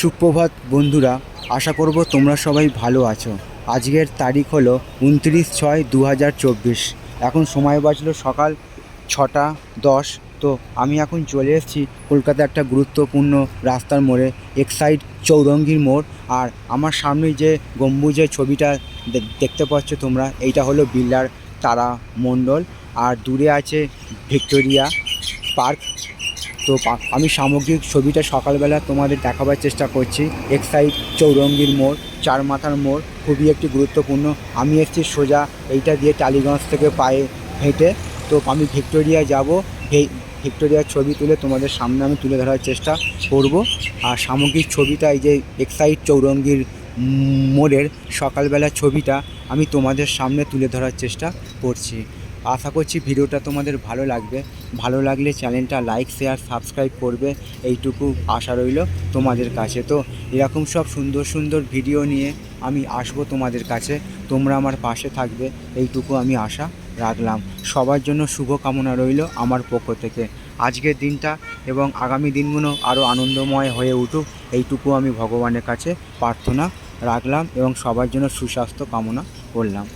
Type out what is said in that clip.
সুপ্রভাত বন্ধুরা, আশা করব তোমরা সবাই ভালো আছো। আজকের তারিখ হলো উনত্রিশ ছয় দু এখন সময় বাজলো সকাল ছটা দশ। তো আমি এখন চলে এসেছি কলকাতা একটা গুরুত্বপূর্ণ রাস্তার মোড়ে, এক্সাইড চৌরঙ্গীর মোড়। আর আমার সামনে যে গম্বুজের ছবিটা দেখতে পাচ্ছ তোমরা, এইটা হলো বিল্লার তারা মণ্ডল। আর দূরে আছে ভিক্টোরিয়া পার্ক। তো আমি সামগ্রিক ছবিটা সকালবেলা তোমাদের দেখাবার চেষ্টা করছি। এক্সাইড চৌরঙ্গির মোড়, চার মাথার মোড়, খুবই একটি গুরুত্বপূর্ণ। আমি এসেছি সোজা এইটা দিয়ে টালিগঞ্জ থেকে পায়ে হেঁটে। তো আমি ভিক্টোরিয়া যাব। এই ভিক্টোরিয়ার ছবি তুলে তোমাদের সামনে আমি তুলে ধরার চেষ্টা করব। আর সামগ্রিক ছবিটা, এই যে এক্সাইড চৌরঙ্গির মোড়ের সকালবেলা ছবিটা আমি তোমাদের সামনে তুলে ধরার চেষ্টা করছি। আশা করছি ভিডিওটা তোমাদের ভালো লাগবে। ভালো লাগলে চ্যানেলটা লাইক শেয়ার সাবস্ক্রাইব করবে। এইটুকু আশা রইল তোমাদের কাছে। তো এরকম সব সুন্দর সুন্দর ভিডিও নিয়ে আমি আসব তোমাদের কাছে। তোমরা আমার পাশে থাকবে। এইটুকু আমি আশা রাখলাম। সবার জন্য শুভ কামনা রইল আমার পক্ষ থেকে। আজকের দিনটা এবং আগামী দিনগুলো আরও আনন্দময় হয়ে উঠুক, এইটুকু আমি ভগবানের কাছে প্রার্থনা রাখলাম এবং সবার জন্য সুস্বাস্থ্য কামনা করলাম।